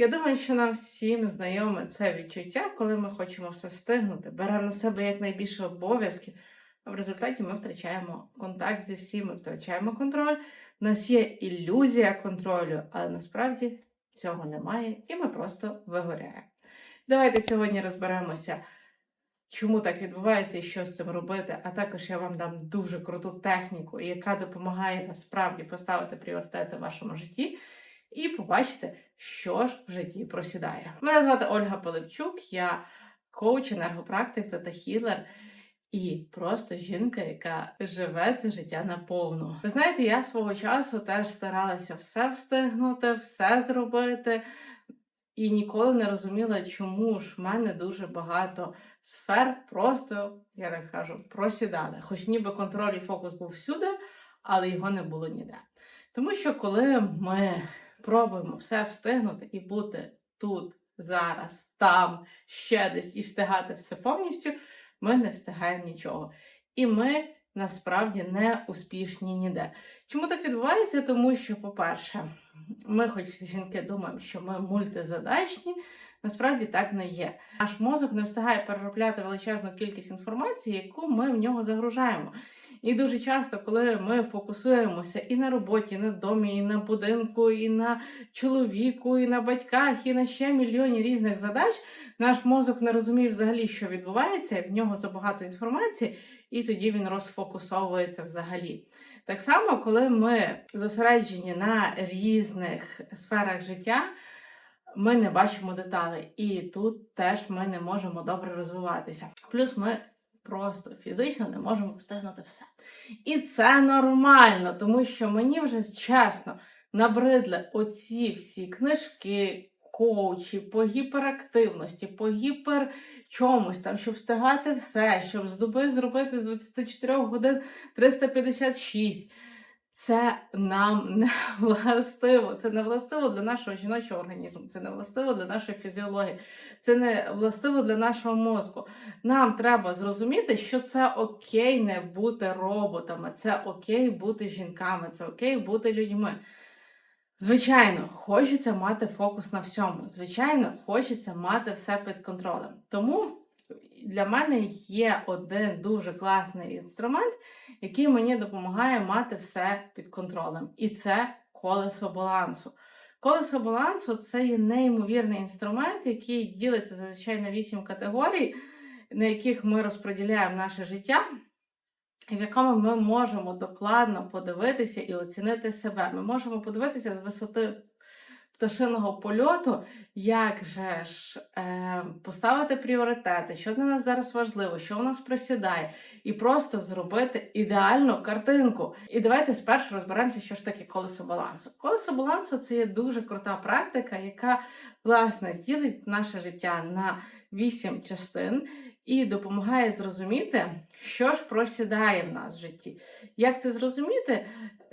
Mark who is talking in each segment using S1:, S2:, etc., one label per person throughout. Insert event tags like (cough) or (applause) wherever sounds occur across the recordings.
S1: Я думаю, що нам всім знайоме це відчуття, коли ми хочемо все встигнути, беремо на себе якнайбільше обов'язків, а в результаті ми втрачаємо контакт зі всім, ми втрачаємо контроль. У нас є ілюзія контролю, але насправді цього немає, і ми просто вигоряємо. Давайте сьогодні розберемося, чому так відбувається і що з цим робити. А також я вам дам дуже круту техніку, яка допомагає насправді поставити пріоритети в вашому житті і побачити, що ж в житті просідає. Мене звати Ольга Пилипчук, я коуч, енергопрактик та хілер. І просто жінка, яка живе це життя наповну. Ви знаєте, я свого часу теж старалася все встигнути, все зробити, і ніколи не розуміла, чому ж в мене дуже багато сфер просто, я так скажу, просідали. Хоч ніби контроль і фокус був всюди, але його не було ніде. Тому що коли ми пробуємо все встигнути і бути тут, зараз, там, ще десь і встигати все повністю, ми не встигаємо нічого. І ми насправді не успішні ніде. Чому так відбувається? Тому що, по-перше, ми, хоч жінки, думаємо, що ми мультизадачні, насправді так не є. Наш мозок не встигає переробляти величезну кількість інформації, яку ми в нього загружаємо. І дуже часто, коли ми фокусуємося і на роботі, і на домі, і на будинку, і на чоловіку, і на батьках, і на ще мільйоні різних задач, наш мозок не розуміє взагалі, що відбувається, в нього забагато інформації, і тоді він розфокусовується взагалі. Так само, коли ми зосереджені на різних сферах життя, ми не бачимо деталей, і тут теж ми не можемо добре розвиватися. Плюс ми просто фізично не можемо встигнути все. І це нормально, тому що мені вже чесно набридли оці всі книжки, коучі по гіперактивності, по гіпер чомусь там, щоб встигати все, щоб з доби зробити з 24 годин 356. Це нам не (laughs) властиво. Це не властиво для нашого жіночого організму, це не властиво для нашої фізіології, це не властиво для нашого мозку. Нам треба зрозуміти, що це окей не бути роботами, це окей бути жінками, це окей бути людьми. Звичайно, хочеться мати фокус на всьому. Звичайно, хочеться мати все під контролем. Тому для мене є один дуже класний інструмент, який мені допомагає мати все під контролем. І це колесо балансу. Колесо балансу це є неймовірний інструмент, який ділиться зазвичай на вісім категорій, на яких ми розподіляємо наше життя, і в якому ми можемо докладно подивитися і оцінити себе. Ми можемо подивитися з висоти пташиного польоту, як же ж е, поставити пріоритети, що для нас зараз важливо, що у нас просідає, і просто зробити ідеальну картинку. І давайте спершу розберемося, що ж таке колесо балансу. Колесо балансу це є дуже крута практика, яка власне ділить наше життя на вісім частин. І допомагає зрозуміти, що ж просідає в нас в житті. Як це зрозуміти?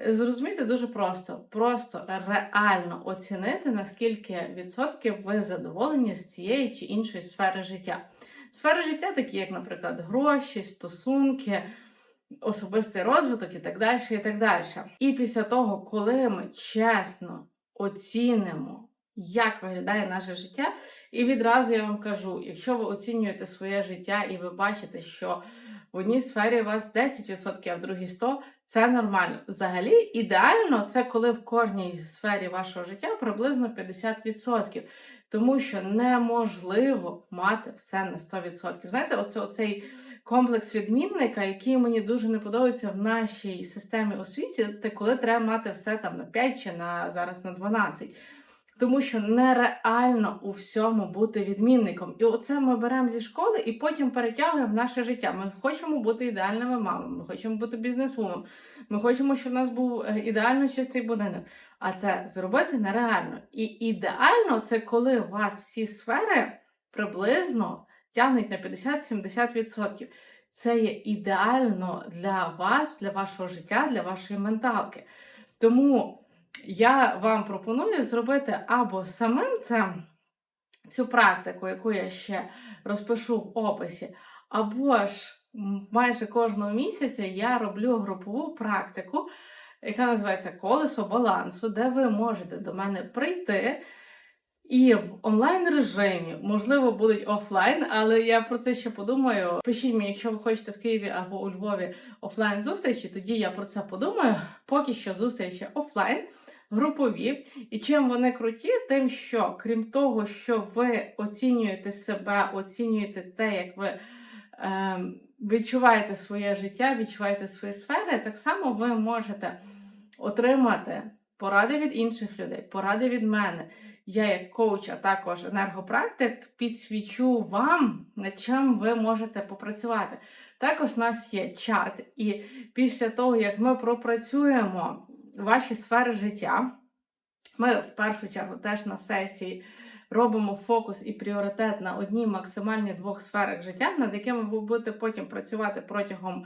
S1: Зрозуміти дуже просто. Просто реально оцінити, наскільки відсотків ви задоволені з цієї чи іншої сфери життя. Сфери життя, такі, як, наприклад, гроші, стосунки, особистий розвиток і так далі. І так далі. І після того, коли ми чесно оцінимо, як виглядає наше життя, і відразу я вам кажу: якщо ви оцінюєте своє життя і ви бачите, що в одній сфері у вас 10%, а в другій 100%, це нормально. Взагалі, ідеально це коли в кожній сфері вашого життя приблизно 50%. Тому що неможливо мати все на 100%. Знаєте, оце оцей комплекс відмінника, який мені дуже не подобається в нашій системі освіти, коли треба мати все там на 5 чи на зараз на 12. Тому що нереально у всьому бути відмінником. І оце ми беремо зі школи і потім перетягуємо наше життя. Ми хочемо бути ідеальними мамами, ми хочемо бути бізнесвумен, ми хочемо, щоб у нас був е, ідеально чистий будинок. А це зробити нереально. І ідеально це коли у вас всі сфери приблизно тягнуть на 50-70%. Це є ідеально для вас, для вашого життя, для вашої менталки. Тому я вам пропоную зробити або самим це, цю практику, яку я ще розпишу в описі, або ж майже кожного місяця я роблю групову практику, яка називається Колесо балансу, де ви можете до мене прийти І в онлайн режимі, можливо, будуть офлайн, але я про це ще подумаю. Пишіть мені, якщо ви хочете в Києві або у Львові офлайн зустрічі, тоді я про це подумаю. Поки що зустрічі офлайн, групові. І чим вони круті, тим, що крім того, що ви оцінюєте себе, оцінюєте те, як ви. Ем, відчуваєте своє життя, відчуваєте свої сфери, так само ви можете отримати поради від інших людей, поради від мене. Я, як коуч, а також енергопрактик, підсвічу вам, над чим ви можете попрацювати. Також у нас є чат, і після того, як ми пропрацюємо ваші сфери життя, ми в першу чергу теж на сесії робимо фокус і пріоритет на одній максимальні двох сферах життя, над якими ви будете потім працювати протягом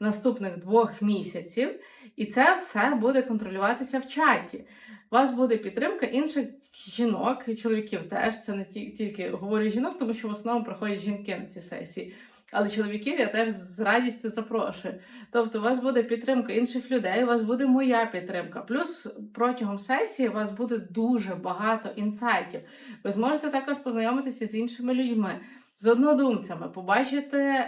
S1: наступних двох місяців. І це все буде контролюватися в чаті. У вас буде підтримка інших жінок, чоловіків теж. Це не ті- тільки говорю жінок, тому що в основному приходять жінки на ці сесії. Але чоловіків я теж з радістю запрошую. Тобто, у вас буде підтримка інших людей, у вас буде моя підтримка. Плюс протягом сесії у вас буде дуже багато інсайтів. Ви зможете також познайомитися з іншими людьми, з однодумцями, побачити,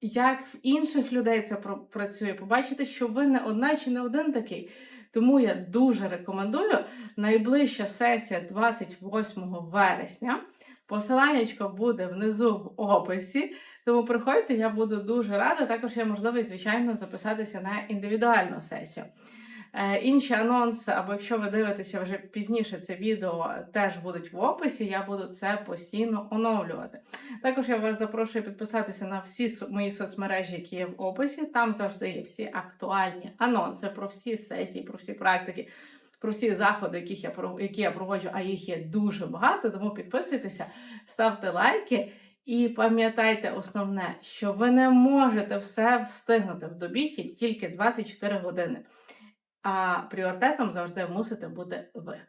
S1: як в інших людей це працює, побачити, що ви не одна чи не один такий. Тому я дуже рекомендую найближча сесія 28 вересня. Посиланнячко буде внизу в описі. Тому приходьте, я буду дуже рада. Також є можливість, звичайно, записатися на індивідуальну сесію. Е, інші анонси, або якщо ви дивитеся вже пізніше це відео, теж будуть в описі. Я буду це постійно оновлювати. Також я вас запрошую підписатися на всі мої соцмережі, які є в описі. Там завжди є всі актуальні анонси про всі сесії, про всі практики. Про всі заходи, яких я які я проводжу, а їх є дуже багато. Тому підписуйтеся, ставте лайки і пам'ятайте основне, що ви не можете все встигнути в добі тільки 24 години. А пріоритетом завжди мусите бути ви.